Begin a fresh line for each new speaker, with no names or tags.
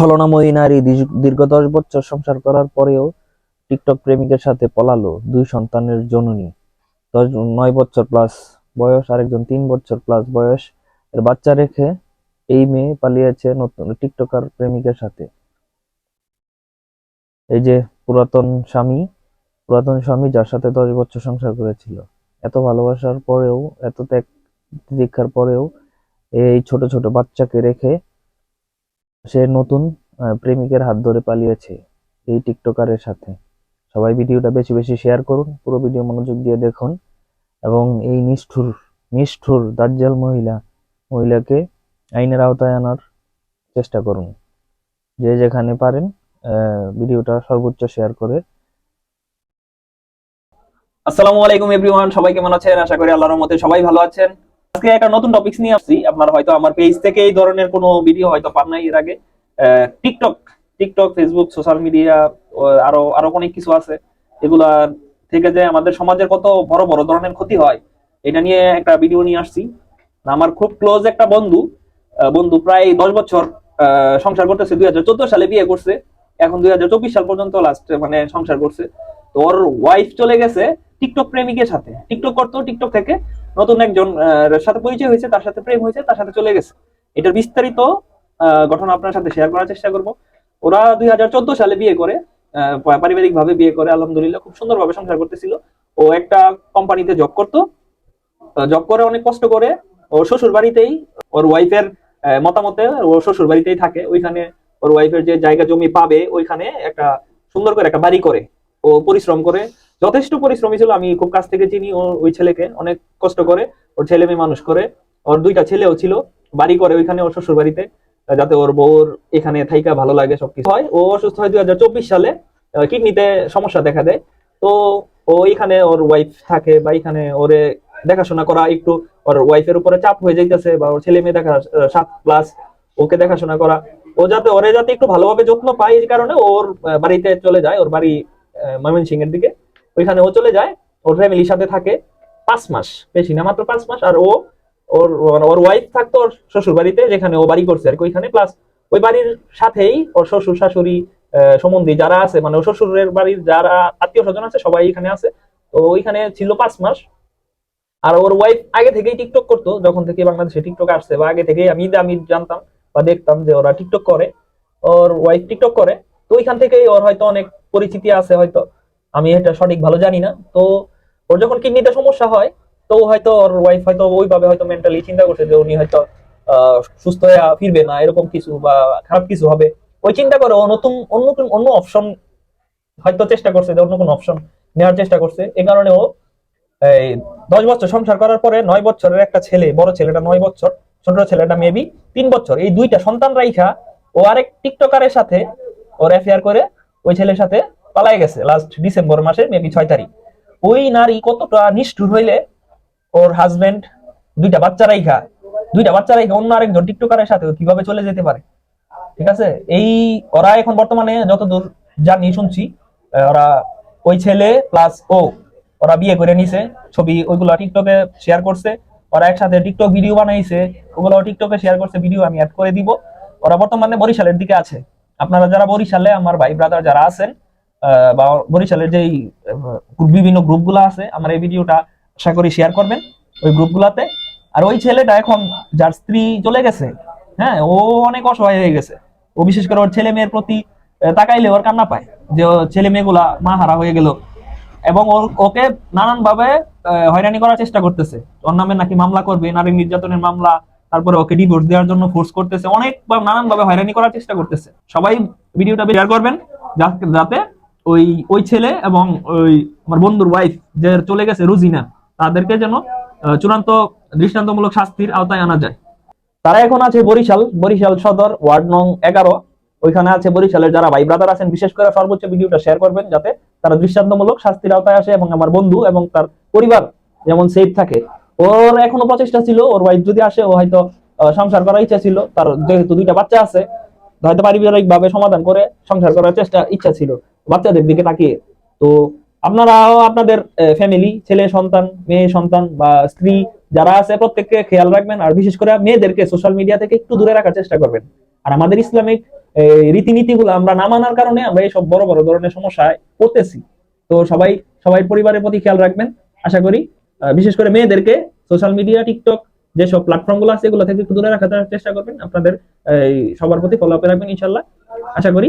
ছলনাময়ী নারী দীর্ঘ- দশ বছর সংসার করার পরেও টিকটক প্রেমিকের সাথে পলালো দুই সন্তানের জননী। দশ, নয় বছর প্লাস বয়স, আরেকজন তিন বছর প্লাস বয়স এর বাচ্চা রেখে এই মেয়ে পালিয়েছে নতুন টিকটকার প্রেমিকের সাথে। এই যে পুরাতন স্বামী পুরাতন স্বামী যার সাথে দশ বছর সংসার করেছিল। এত ভালোবাসার পরেও, এত ত্যাগ দীক্ষার পরেও এই ছোট ছোট বাচ্চাকে রেখে সে নতুন প্রেমিকের হাত ধরে পালিয়েছে এই টিকটকারের সাথে। সবাই ভিডিওটা বেশি বেশি শেয়ার করুন, পুরো ভিডিও মনোযোগ দিয়ে দেখুন এবং এই নিষ্ঠুর নিষ্ঠুর দাজ্জাল মহিলা, মহিলাকে আইনের আওতায় আনার চেষ্টা করুন। যে যেখানে পারেন ভিডিওটা সর্বোচ্চ শেয়ার করে।
আসসালামু আলাইকুম এভরিওয়ান, সবাই কেমন আছেন? আশা করি আল্লাহর রহমতে সবাই ভালো আছেন। আজকে একটা নতুন টপিকস নিয়ে আসছি। আপনারা হয়তো আমার পেজ থেকে এই ধরনের কোনো ভিডিও হয়তো পান নাই এর আগে। TikTok TikTok Facebook social media আরও আরও অনেক কিছু আছে। এগুলা থেকে যে আমাদের সমাজের কত বড় বড় ধরনের ক্ষতি হয়, এটা নিয়ে একটা ভিডিও নিয়ে আসছি। আমার খুব ক্লোজ একটা বন্ধু বন্ধু প্রায় দশ বছর সংসার করতেছে। দুই হাজার চোদ্দ সালে বিয়ে করছে। এখন দুই হাজার চব্বিশ সাল পর্যন্ত লাস্ট মানে সংসার করছে। তো ওর ওয়াইফ চলে গেছে। টিকটক প্রেমিকের সাথে। টিকটক করতো, টিকটক থেকে নতুন একজন সাথে পরিচয় হয়েছে, তার সাথে প্রেম হয়েছে, তার সাথে চলে গেছে। এটার বিস্তারিত ঘটনা আপনার সাথে শেয়ার করার চেষ্টা করব। ওরা দুই হাজার চোদ্দ সালে বিয়ে করে পারিবারিক ভাবে বিয়ে করে, আলহামদুলিল্লাহ খুব সুন্দরভাবে সংসার করতেছিল। ও একটা কোম্পানিতে জব করতো। জব করে অনেক কষ্ট করে। ওর শ্বশুর বাড়িতেই ওর ওয়াইফের মতামতে ও শ্বশুর বাড়িতেই থাকে। ওইখানে ওর ওয়াইফের যে জায়গা জমি পাবে, ওইখানে একটা সুন্দর করে একটা বাড়ি করে। ও পরিশ্রম করে যথেষ্ট পরিশ্রমী ছিল, আমি খুব কাছ থেকে চিনি ও ওই ছেলেকে, অনেক কষ্ট করে, ওর ছেলে মেয়ে মানুষ করে। ওর দুইটা ছেলেও ছিল, বাড়ি করে ওইখানে ওর শ্বশুর বাড়িতে যাতে ওর বউর এখানে থাইকা ভালো লাগে সবকিছু। হয়, ও অসুস্থ হয় দুই হাজার চব্বিশ সালে কিডনিতে সমস্যা দেখা দেয়। তো ও এখানে ওর ওয়াইফ থাকে বা এখানে ওরে দেখাশোনা করা একটু, ওর ওয়াইফের উপরে চাপ হয়ে যাইতেছে বা ওর ছেলে মেয়ে দেখা সাত প্লাস ওকে দেখাশোনা করা। ও যাতে, ওরে যাতে একটু ভালোভাবে যত্ন পায়, এই কারণে ওর বাড়িতে চলে যায়, ওর বাড়ি ময়মনসিং এর দিকে। ওইখানে ও চলে যায়। ওর ফ্যামিলির সাথে থাকে পাঁচ মাস, বেশি না, মাত্র পাঁচ মাস। আর ও, ওর ওর ওয়াইফ থাকতো ওর শ্বশুর বাড়িতে যেখানে ও বাড়ি করছে আর কি ওইখানে। প্লাস ওই বাড়ির সাথেই ওর শ্বশুর, শাশুড়ি সম্বন্ধী যারা আছে মানে ওর শ্বশুরের বাড়ির যারা আত্মীয় স্বজন আছে, সবাই এখানে আছে। তো ওইখানে ছিল পাঁচ মাস। আর ওর ওয়াইফ আগে থেকেই টিকটক করতো, যখন থেকে বাংলাদেশে টিকটক আসছে বা আগে থেকেই আমি আমি জানতাম বা দেখতাম যে ওরা টিকটক করে। ওর ওয়াইফ টিকটক করে। তো ওইখান থেকেই ওর হয়তো অনেক পরিচিতি আছে হয়তো। আমি এটা সঠিক ভালো জানি না। তো ওর যখন কিডনিতে সমস্যা হয়, তো হয়তো ওর ওয়াইফ হয়তো ওইভাবে হয়তো মেন্টালি চিন্তা করছে যে উনি হয়তো সুস্থ হয়ে ফিরবে না, এরকম কিছু বা খারাপ কিছু হবে। ওই চিন্তা করে নতুন অন্য অন্য অপশন হয়তো চেষ্টা করছে যে অন্য কোনো অপশন নেওয়ার চেষ্টা করছে। এই কারণে ও, এই দশ বছর সংসার করার পরে নয় বছরের একটা ছেলে, বড় ছেলেটা নয় বছর, ছোট ছেলেটা মেবি তিন বছর। এই দুইটা সন্তান রাইখা ও আরেক টিকটকারের সাথে ওর অ্যাফেয়ার করে ওই ছেলের সাথে পালাই গেছে লাস্ট ডিসেম্বর মাসে মেবি ছয় তারিখ। ওই নারী কতটা নিষ্ঠুর হইলে ওর হাজবেন্ড দুইটা বাচ্চা রাইখা, দুইটা বাচ্চা রাইখা অন্য আরেকজন টিকটকারের সাথে কীভাবে চলে যেতে পারে? ঠিক আছে? এই ওরা এখন বর্তমানে যতদূর জানি, শুনছি ওরা ওই ছেলে প্লাস ও, ওরা বিয়ে করে নিছে, ছবি ওইগুলো টিকটকে শেয়ার করছে, ওরা একসাথে টিকটক ভিডিও বানাইছে ওগুলো টিকটকে শেয়ার করছে ভিডিও আমি অ্যাড করে দিব। ওরা বর্তমানে বরিশালের দিকে আছে। আপনারা যারা বরিশালে, আমার ভাই ব্রাদার যারা আছেন বা বরিশালের যেই বিভিন্ন গ্রুপগুলো আছে, আমার এই ভিডিওটা আশা করি শেয়ার করবেন ওই গ্রুপগুলাতে। আর ওই ছেলেটা এখন যার স্ত্রী চলে গেছে হ্যাঁ ও অনেক অসহায় হয়ে গেছে। ও বিশেষ করে ওর ছেলে মেয়ের প্রতি তাকাইলে ওর কান্না পায় যে ছেলে মেয়েগুলা মা হারা হয়ে গেল। এবং ওর- ওকে নানান ভাবে হয়রানি করার চেষ্টা করতেছে। ওর নামে নাকি মামলা করবে, নারী নির্যাতনের মামলা, তারপরে ওকে ডিভোর্স দেওয়ার জন্য ফোর্স করতেছে অনেক নানান ভাবে হয়রানি করার চেষ্টা করতেছে। সবাই ভিডিওটা শেয়ার করবেন যাতে ওই ওই ছেলে এবং ওই আমার বন্ধুর ওয়াইফ যে চলে গেছে রুজিনা, তাদেরকে যেন চূড়ান্ত দৃষ্টান্তমূলক শাস্তির আওতায় আনা যায়। তারা এখন আছে বরিশাল বরিশাল সদর, ওয়ার্ড নং এগারো। ওইখানে আছে বরিশালের যারা ভাই ব্রাদার আছেন, বিশেষ করে সর্বোচ্চ ভিডিওটা শেয়ার করবেন যাতে তারা দৃষ্টান্তমূলক শাস্তির আওতায় আসে এবং আমার বন্ধু এবং তার পরিবার যেমন সেফ থাকে। ওর এখনও প্রচেষ্টা ছিল, ওর ওয়াইফ যদি আসে, ও হয়তো সংসার করার ইচ্ছা ছিল। তার যেহেতু দুইটা বাচ্চা আছে, হয়তো পারিবারিক ভাবে সমাধান করে সংসার করার চেষ্টা, ইচ্ছা ছিল। বাচ্চাদের দিকে তাকিয়ে। তো আপনারাও আপনাদের ফ্যামিলি ছেলে, সন্তান, মেয়ে, সন্তান বা স্ত্রী যারা আছে প্রত্যেককে খেয়াল রাখবেন। আর বিশেষ করে মেয়েদেরকে সোশ্যাল মিডিয়া থেকে একটু দূরে রাখার চেষ্টা করবেন। আর আমাদের ইসলামিক রীতিনীতিগুলো আমরা না মানার কারণে আমরা এইসব বড় বড় ধরনের সমস্যায় পড়তেছি। তো সবাই সবাই পরিবারের প্রতি খেয়াল রাখবেন। আশা করি বিশেষ করে মেয়েদেরকে সোশ্যাল মিডিয়া টিকটক যেসব প্ল্যাটফর্মগুলো আছে এগুলো থেকে একটু দূরে রাখার চেষ্টা করবেন। আপনাদের সবার প্রতি ফলো আপে রাখবেন ইনশাল্লাহ আশা করি